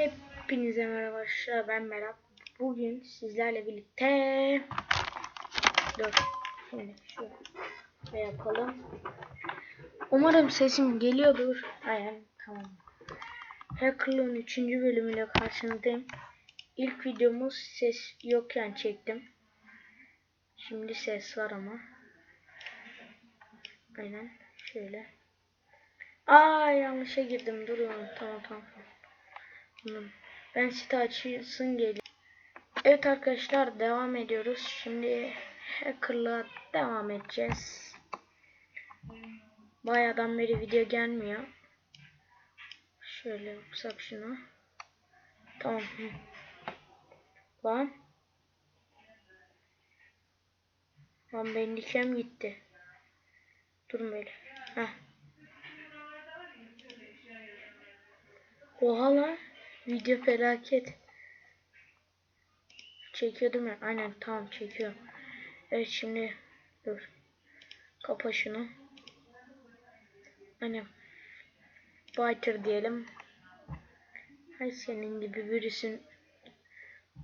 Hepinize merhaba arkadaşlar ben Merhaba. Bugün sizlerle birlikte Dur Şimdi şöyle yapalım. Umarım sesim geliyordur. Aynen tamam. Hacker'lığın 3. bölümüyle karşınızdayım. İlk videomuz ses yokken çektim. Şimdi ses var ama. Aynen şöyle. Aa yanlışa girdim. Dur ya tamam tamam Tamam. Ben site açılsın geliyor. Evet arkadaşlar devam ediyoruz. Şimdi hacker'la devam edeceğiz. Bayağıdan beri video gelmiyor. Şöyle yapsak şunu. Tamam. Lan. Lan benim dikem gitti. Durun böyle. Heh. Oha lan. Video felaket. Çekiyordum ya. Aynen tamam çekiyorum. Evet şimdi dur. Kapa şunu. Aynen. Fighter diyelim. Hay senin gibi birisinin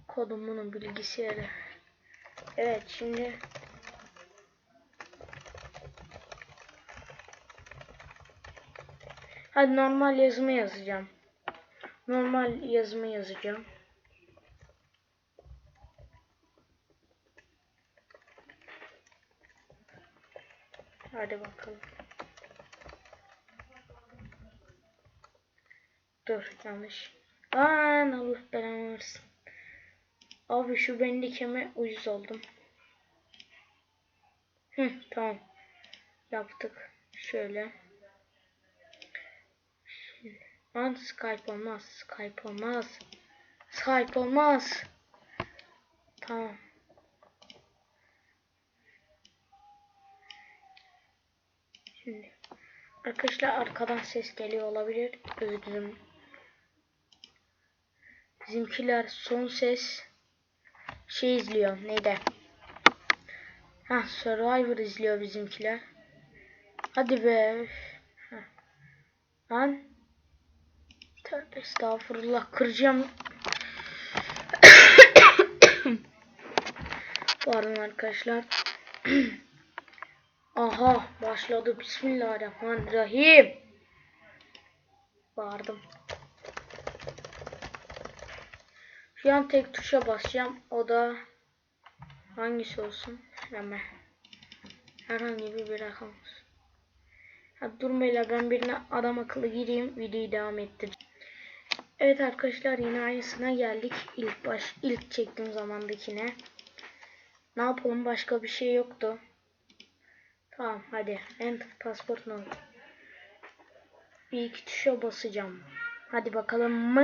kodumunun bilgisayarı. Evet şimdi Hadi normal yazımı yazacağım. Normal yazımı yazacağım. Hadi bakalım. Dur yanlış. Lan Allah belanı versin. Abi şu bendikeme uyuz oldum. Hı tamam. Yaptık. Şöyle. Lan Skype olmaz. Skype olmaz. Skype olmaz. Tamam. Şimdi arkadaşlar arkadan ses geliyor olabilir. Özür dilerim. Bizimkiler son ses şey izliyor. Neydi? Ha Survivor izliyor bizimkiler. Hadi be. Heh. Lan. Tövbe estağfurullah kıracağım. Pardon arkadaşlar. Aha başladı. Bismillahirrahmanirrahim. Bağırdım. Şu an tek tuşa basacağım. O da hangisi olsun? Hemen. Herhangi bir, bir rakam olsun. Hadi durmayla ben birine adam akıllı gireyim. Videoyu devam ettireceğim. Evet arkadaşlar yine aynısına geldik. İlk baş ilk çektiğim zamandakine. Ne yapalım başka bir şey yoktu. Tamam hadi. Enter passport no. Bir iki tuşa basacağım. Hadi bakalım.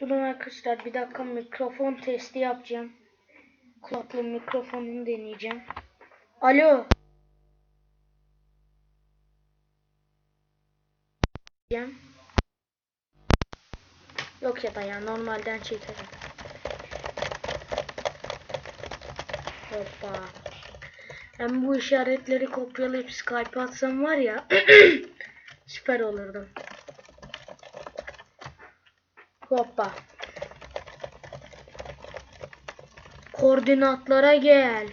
Durun arkadaşlar bir dakika mikrofon testi yapacağım. Kulaklığın mikrofonunu deneyeceğim. Alo. Yok ya da ya normalden çekerim. Hoppa. Ben bu işaretleri kopyalayıp Skype atsam var ya süper olurdu. Hoppa. Koordinatlara gel.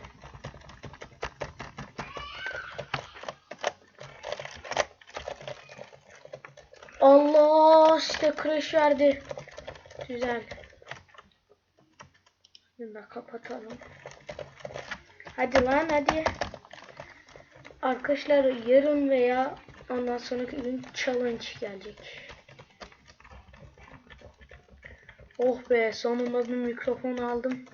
Allah işte crash verdi. Güzel. Şimdi kapatalım. Hadi lan hadi. Arkadaşlar yarın veya ondan sonraki gün challenge gelecek. Oh be sonunda bir mikrofon aldım.